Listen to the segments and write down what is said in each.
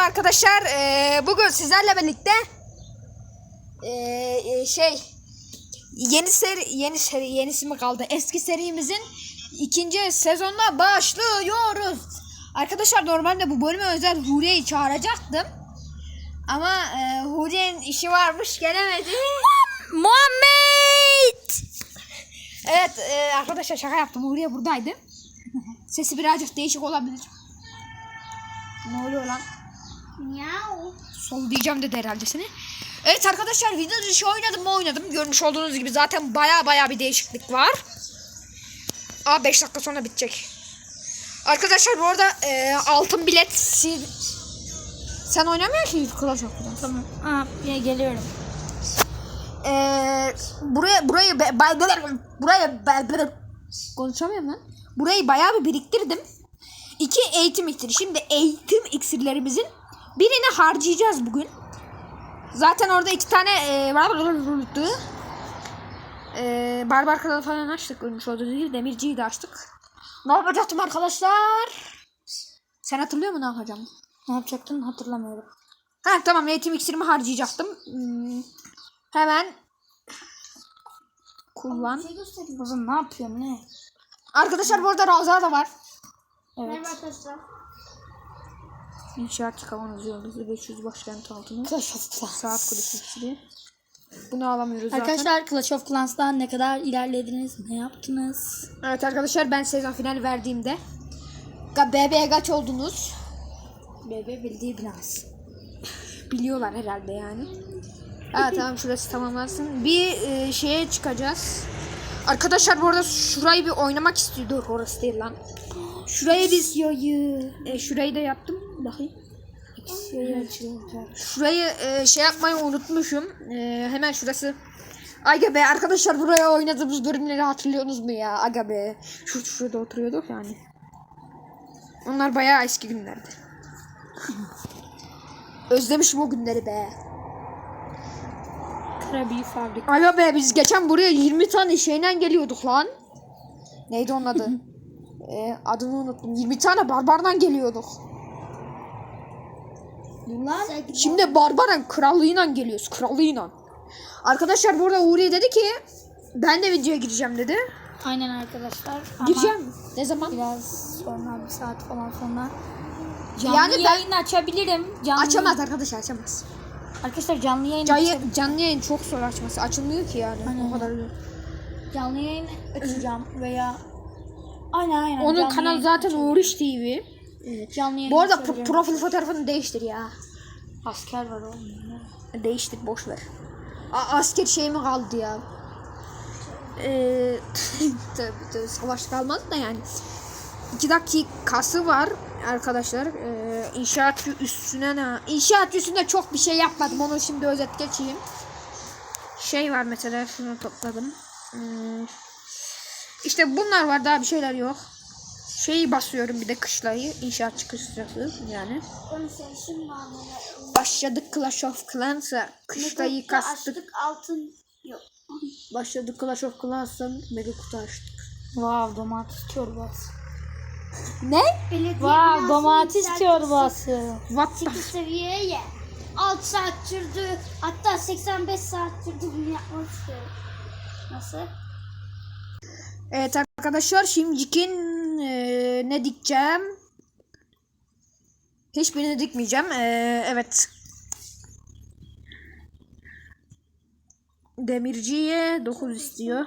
arkadaşlar. Ee, bugün sizlerle birlikte ee, şey yeni seri yeni seri yenisi mi kaldı? Eski serimizin ikinci sezonuna başlıyoruz. Arkadaşlar normalde bu bölüme özel Huriye'yi çağıracaktım. Ama e, Huriye'nin işi varmış gelemedi. Muhammed! Evet e, arkadaşlar şaka yaptım. Huriye buradaydı. Sesi birazcık değişik olabilir. Ne oluyor lan? Miau. Sol diyeceğim dedi herhalde seni. Evet arkadaşlar video dışı oynadım mı oynadım. Görmüş olduğunuz gibi zaten baya baya bir değişiklik var. Aa 5 dakika sonra bitecek. Arkadaşlar bu arada e, altın bilet sil... Sen oynamıyorsun ki Clash of Clans. Tamam. Aa, ya geliyorum. E, buraya burayı be, bay- buraya be- konuşamıyorum lan. Burayı bayağı bir biriktirdim. İki eğitim iksiri. Şimdi eğitim iksirlerimizin birini harcayacağız bugün. Zaten orada iki tane e, e, barbar kanalı falan açtık. Ölmüş olduğu gibi demirciyi de açtık. Ne yapacaktım arkadaşlar? Sen hatırlıyor musun ne yapacağım? Ne yapacaktın hatırlamıyorum. Ha tamam eğitim iksirimi harcayacaktım. Hmm, hemen kullan. Kızım ne yapıyorsun ne? Arkadaşlar bu arada Ravza da var. Evet. arkadaşlar. İnşaat kavanozu yıldızı 500 başkent altını. Clash of Clans. Saat iksiri. Bunu alamıyoruz zaten. Arkadaşlar Clash of Clans'tan ne kadar ilerlediniz? Ne yaptınız? Evet arkadaşlar ben sezon finali verdiğimde BB kaç oldunuz? BB bildiği biraz. Biliyorlar herhalde yani. Evet tamam şurası tamamlansın. Bir e, şeye çıkacağız. Arkadaşlar bu arada şurayı bir oynamak istiyor. Dur orası değil lan. Şurayı biz e, şurayı da yaptım. Bakayım. Şurayı e, şey yapmayı unutmuşum. E, hemen şurası. Aga be arkadaşlar buraya oynadığımız bölümleri hatırlıyorsunuz mu ya? Aga be. Şu şurada oturuyorduk yani. Onlar bayağı eski günlerdi. Özlemişim o günleri be. Krabi fabrika. Aga be biz geçen buraya 20 tane şeyden geliyorduk lan. Neydi onun adı? e, adını unuttum. 20 tane barbardan geliyorduk. Lan. Şimdi barbaran krallığıyla geliyoruz. Krallığıyla. Arkadaşlar burada Uğur'ya dedi ki ben de videoya gireceğim dedi. Aynen arkadaşlar. Ama Gireceğim. Ne zaman? Biraz sonra bir saat falan sonra. Canlı Yani ben- yayın açabilirim. Canlı Açamaz arkadaşlar açamaz. Arkadaşlar canlı yayın Canlı, canlı yayın çok zor açması. Açılmıyor ki yani. O kadar. Canlı yayın açacağım veya aynen aynen. Onun yayın zaten açabilirim. Uğur TV. Evet, canlı yayın Bu arada pro- profil fotoğrafını değiştir ya. asker var oğlum. Değiştir boş ver. A- asker şey mi kaldı ya? Ee, tabii, tabii, savaş kalmadı da yani. İki dakikası var arkadaşlar. Ee, inşaat üstüne ne? İnşaat üstünde çok bir şey yapmadım. Onu şimdi özet geçeyim. Şey var mesela şunu topladım. Hmm. İşte bunlar var daha bir şeyler yok. Şeyi basıyorum bir de kışlayı. İnşaat çıkışları yani. Başladık Clash of Clans'a. Kışlayı kastık. Açtık altın yok. Başladık Clash of Clans'a. Mega kutu açtık. Wow domates çorbası. Ne? Belediye Wow domates çorbası. What the 8 seviyeye 6 saat sürdü. Hatta 85 saat sürdü bunu yapmak istiyorum. Nasıl? Evet arkadaşlar şimdikin ne dikeceğim? Hiçbirini dikmeyeceğim. Eee, evet. Demirciye 9 istiyor.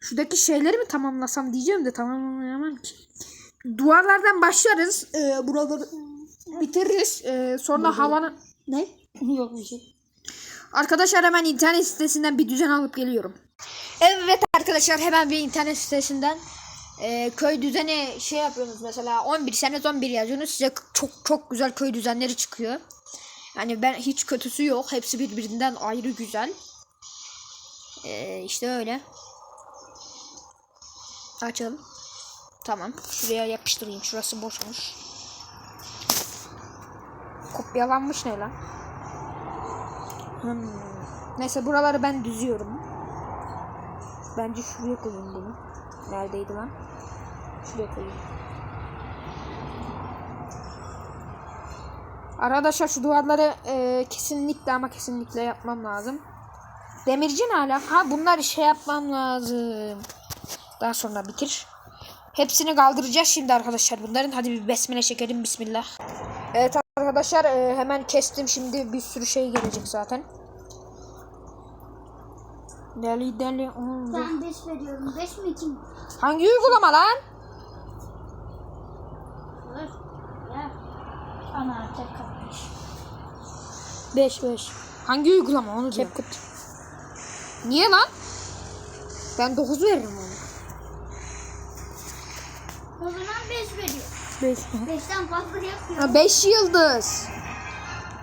Şuradaki şeyleri mi tamamlasam diyeceğim de tamamlayamam ki. Duvarlardan başlarız. Eee buraları bitiririz. Eee, sonra havanı... Ne? Yok bir şey. Arkadaşlar hemen internet sitesinden bir düzen alıp geliyorum. Evet arkadaşlar hemen bir internet sitesinden e, köy düzeni şey yapıyorsunuz mesela 11 sene 11 yazıyorsunuz size çok çok güzel köy düzenleri çıkıyor. Yani ben hiç kötüsü yok. Hepsi birbirinden ayrı güzel. E, işte öyle. Açalım. Tamam. Şuraya yapıştırayım. Şurası boşmuş. Kopyalanmış ne lan? Hmm. Neyse buraları ben düzüyorum. Bence şuraya koyayım bunu. Neredeydi lan? Şuraya koyayım. Arkadaşlar şu duvarları e, kesinlikle ama kesinlikle yapmam lazım. Demirci ne hala? Ha bunları şey yapmam lazım. Daha sonra bitir. Hepsini kaldıracağız şimdi arkadaşlar bunların. Hadi bir besmele çekelim bismillah. Evet arkadaşlar e, hemen kestim şimdi bir sürü şey gelecek zaten. Deli deli. hmm. Ben 5 veriyorum. 5 mi 2 mi? Hangi uygulama lan? Dur. Ya. Ana tek kalmış. 5 5. Hangi uygulama onu diyor. CapCut. Niye lan? Ben 9 veririm ona. O zaman 5 veriyor. 5. 5'ten fazla yapıyor. Ha 5 yıldız.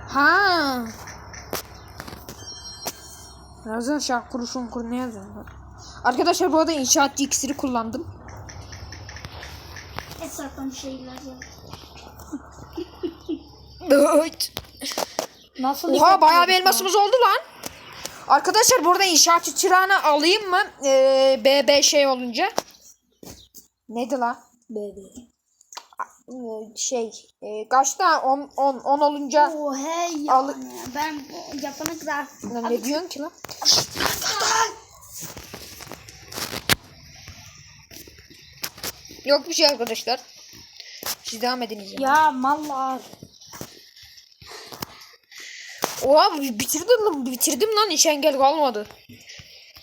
Ha. Yazın şarkı kuruşun kur ne yazın? Arkadaşlar bu arada inşaatçı iksiri kullandım. Esraftan şeyler yap. Evet. Nasıl Oha bayağı bir elmasımız oldu lan. Arkadaşlar burada inşaatçı çırağını alayım mı? Ee, BB şey olunca. Neydi lan? BB. Ee, Şey, e, kaçta 10 10 10 olunca Oh hey Al- yani. Ben bu yapana kadar. Lan ne diyorsun ki lan? Yok bir şey arkadaşlar. Siz devam ediniz. Ya. Ya mallar. Oha bitirdim lan bitirdim lan hiç engel kalmadı.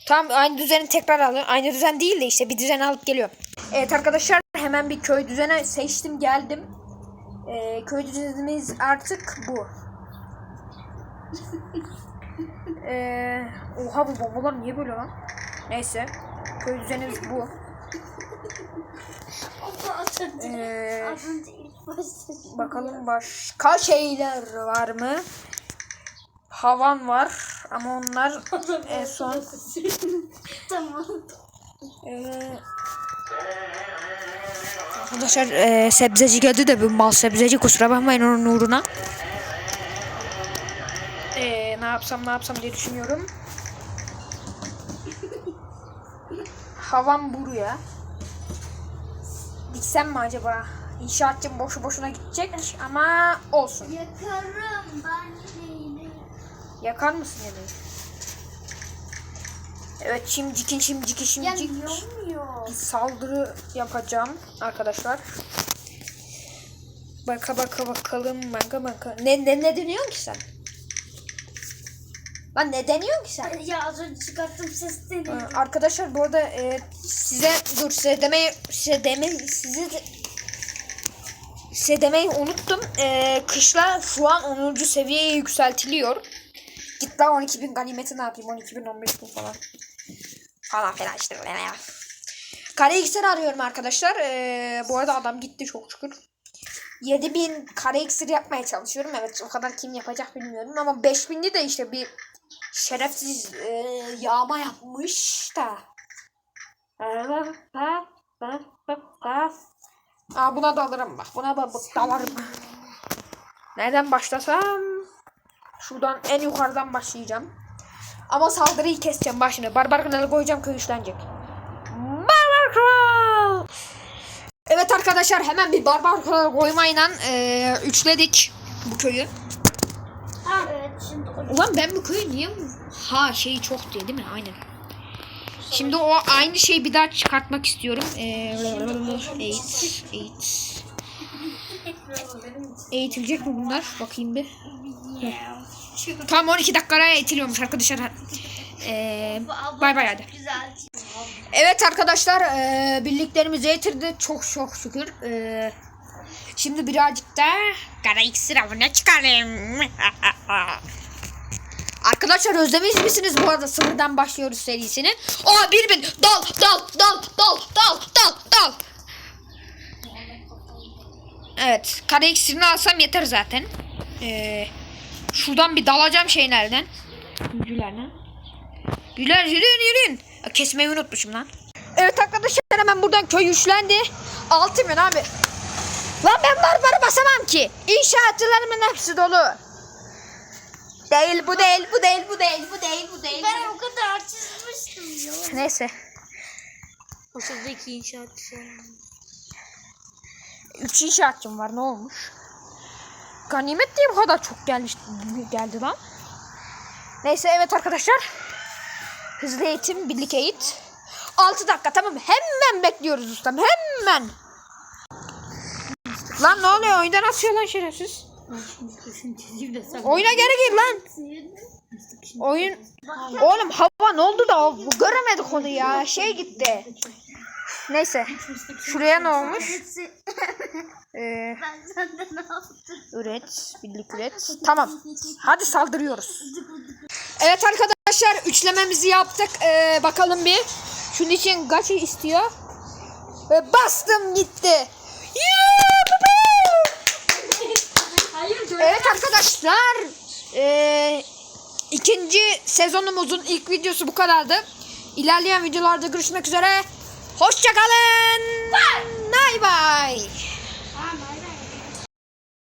Tam aynı düzeni tekrar alın. Aynı düzen değil de işte bir düzen alıp geliyorum. Evet arkadaşlar hemen bir köy düzeni seçtim geldim. Ee, köy düzenimiz artık bu. Ee, oha bu bombalar niye böyle lan? Neyse. Köy düzenimiz bu. Ee. Bakalım başka şeyler var mı? Havan var ama onlar en son tamam. Ee, Arkadaşlar e, sebzeci geldi de bir mal sebzeci kusura bakmayın onun uğruna. Ee, ne yapsam ne yapsam diye düşünüyorum. Havam buraya. Diksem mi acaba? İnşaatçım boşu boşuna gidecek ama olsun. Yakarım ben yine. Yakar mısın yemeği? Evet şimdikin şimdikin Ya şimdicik. yanmıyor. bir saldırı yapacağım arkadaşlar. Baka baka bakalım baka baka. Ne ne ne deniyorsun ki sen? Lan ne deniyorsun ki sen? Ya az önce çıkarttım ses Ee, deniyor. arkadaşlar bu arada e, size dur size demeyi size demeyi size de- size demeyi unuttum. E, kışla şu an 10. seviyeye yükseltiliyor. Git lan 12.000 ganimeti ne yapayım 12.000 15.000 falan. Falan filan işte böyle ya. Kare iksir arıyorum arkadaşlar. E, bu arada adam gitti çok şükür. 7000 kare iksir yapmaya çalışıyorum. Evet o kadar kim yapacak bilmiyorum ama 5000'li de işte bir şerefsiz e, yağma yapmış da. Aa, buna da alırım bak. Buna da dalarım. Nereden başlasam? Şuradan en yukarıdan başlayacağım. Ama saldırıyı keseceğim başını. Barbar kralı koyacağım köy Evet arkadaşlar hemen bir barbar koymayla e, üçledik bu köyü. Ha evet şimdi Ulan ben bu köyü niye ha şeyi çok diye değil mi? Aynen. Şimdi o aynı şeyi bir daha çıkartmak istiyorum. Ee, eğit, eğit. Eğitilecek mi bunlar? Bakayım bir. Tam 12 dakikaya eğitiliyormuş arkadaşlar. Ee, bay bay hadi. Evet arkadaşlar ee, birliklerimizi eğitirdi. Çok çok şükür. Ee, şimdi birazcık da kara iksir avına çıkarım. Arkadaşlar özlemiş misiniz bu arada sıfırdan başlıyoruz serisini. Oha bir bin dal dal dal dal dal dal dal. Evet kara iksirini alsam yeter zaten. Ee, şuradan bir dalacağım şeylerden. Büyülerden. Büyüler yürüyün yürüyün. Kesmeyi unutmuşum lan. Evet arkadaşlar hemen buradan köy üçlendi. Altı bin abi. Lan ben barbarı basamam ki. İnşaatçılarımın hepsi dolu. Değil bu değil bu değil bu değil bu değil bu değil. Ben o kadar çizmiştim ya. Neyse. O sizdeki inşaatçı. Üç inşaatçım var ne olmuş? ganimet diye bu kadar çok gelmiş geldi lan. Neyse evet arkadaşlar. Hızlı eğitim, birlik eğit. 6 dakika tamam hemen bekliyoruz ustam hemen. Lan ne oluyor oyundan atıyor lan şerefsiz. Oyuna geri gir lan. Oyun Oğlum hava ne oldu da göremedik onu ya. Şey gitti. Neyse. Şuraya ne olmuş? Ee, üret, birlik üret. Tamam. Hadi saldırıyoruz. Evet arkadaşlar üçlememizi yaptık. Ee, bakalım bir. Şunun için kaç istiyor? Ve bastım gitti. Hayır Evet arkadaşlar. Ee, ikinci sezonumuzun ilk videosu bu kadardı. İlerleyen videolarda görüşmek üzere. Hoşçakalın. Bye bye.